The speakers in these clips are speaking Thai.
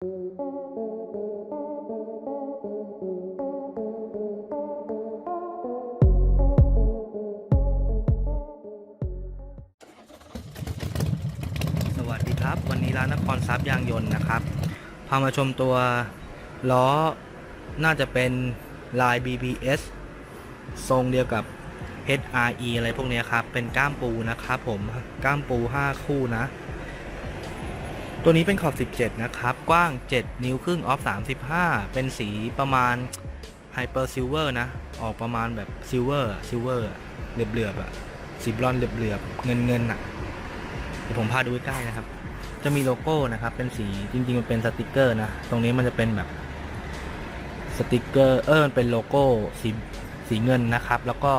สวัสดีครับ วันนี้ร้านนครทรัพย์ยางยนต์นะครับพามาชมตัวล้อน่าจะเป็นลาย BBS ทรงเดียวกับ HRE อะไรพวกนี้ครับ เป็นก้ามปูนะครับผมก้ามปู 5 คู่นะ ตัวนี้เป็นขอบ 17 นะครับ กว้าง 7 นิ้วครึ่งออฟ 35 เป็นสีประมาณไฮเปอร์ซิลเวอร์นะ ออกประมาณแบบซิลเวอร์ซิลเวอร์เหลือบๆอะสีบลอนเหลือบๆ เงินเงินๆอะเดี๋ยวผมพาดูใกล้นะครับ จะมีโลโก้นะครับ เป็นสีจริง ๆ มันเป็นสติกเกอร์นะ ตรงนี้มันจะเป็นแบบสติกเกอร์เออมันเป็นโลโก้สีสีเงินนะครับ แล้วก็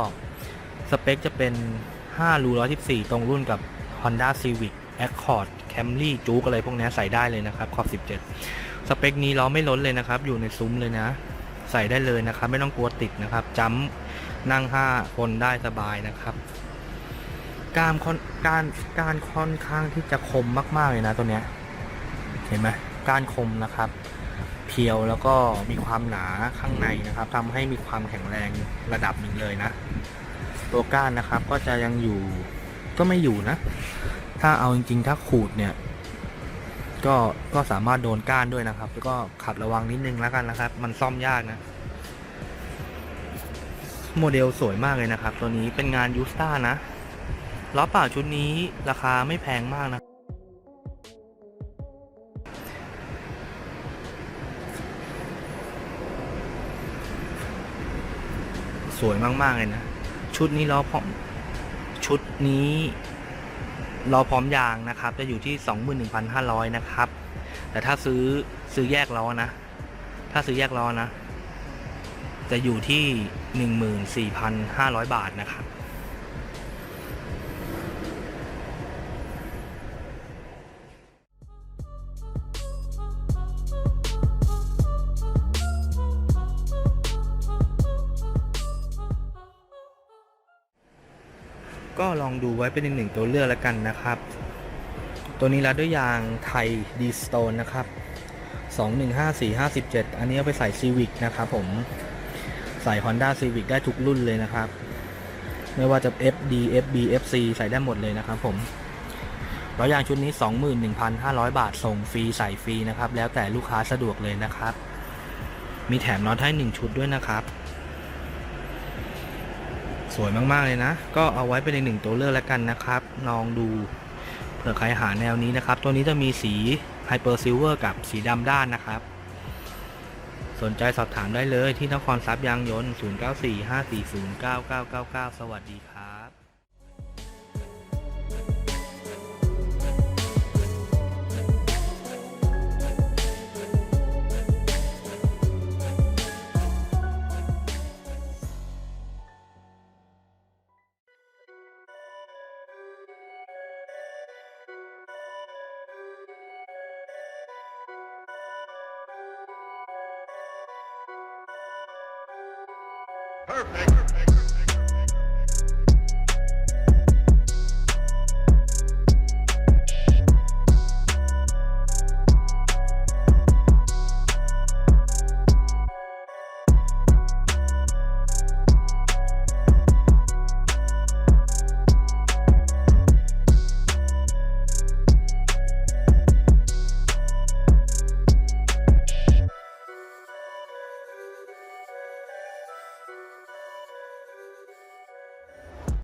สเปคจะเป็น 5 รู 114 ตรงรุ่นกับ Honda Civic Accord Camry Juke อะไรพวกนี้ใส่ได้เลยนะครับขอบ 17 สเปคนี้ล้อไม่ล้นเลยนะครับ อยู่ในซุ้มเลยนะ ใส่ได้เลยนะครับ ไม่ต้องกลัวติดนะครับจัมนั่ง 5 คนได้สบายนะครับก้ามค่อนการการค่อนข้างที่จะคมมาก ๆ เลยนะตัวเนี้ยเห็นไหมก้านคมนะครับ เพียวแล้วก็มีความหนาข้างในนะครับทำให้มีความแข็งแรงระดับหนึ่งเลยนะ ตัวก้านนะครับก็จะยังอยู่ก็ไม่อยู่นะ ถ้าเอาจริงๆ ถ้าขูดเนี่ย ก็ก็สามารถโดนก้านด้วยนะครับ แล้วก็ขับระวังนิดนึงแล้วกันนะครับ มันซ่อมยากนะ โมเดลสวยมากเลยนะครับ ตัวนี้เป็นงานยูสตานะล้อเปล่าชุดนี้ราคาไม่แพงมากนะสวยมาก ๆ เลยนะ ชุดนี้ล้อพร้อม ชุดนี้ ล้อพร้อมยางนะครับ จะอยู่ที่ 21,500 นะครับ แต่ถ้าซื้อซื้อแยกล้อนะ ถ้าซื้อแยกล้อนะ จะอยู่ที่ 14,500 บาทนะครับ ก็ลองดูไว้เป็นอีกหนึ่งตัวเลือกแล้วกันนะครับ ตัวนี้รัดด้วยยางไทยดีสโตนนะครับ 215457 อันนี้เอาไปใส่ Civic นะครับผม ใส่ Honda Civic ได้ทุกรุ่นเลยนะครับ ไม่ว่าจะ FD FB FC ใส่ได้หมดเลยนะครับผมล้อยางชุดนี้ 21,500 บาท ส่งฟรี ใส่ฟรีนะครับ แล้วแต่ลูกค้าสะดวกเลยนะครับ มีแถมน็อตให้ 1 ชุดด้วยนะครับ สวยมากๆเลยนะ ก็เอาไว้เป็นอีกหนึ่งตัวเลือกแล้วกันนะครับ ลองดูเผื่อใครหาแนวนี้นะครับ ตัวนี้จะมีสีไฮเปอร์ซิลเวอร์กับสีดำด้านนะครับ สนใจสอบถามได้เลยที่นครทรัพย์ยางยนต์ 0945409999 สวัสดีครับ Perfect. Perfect.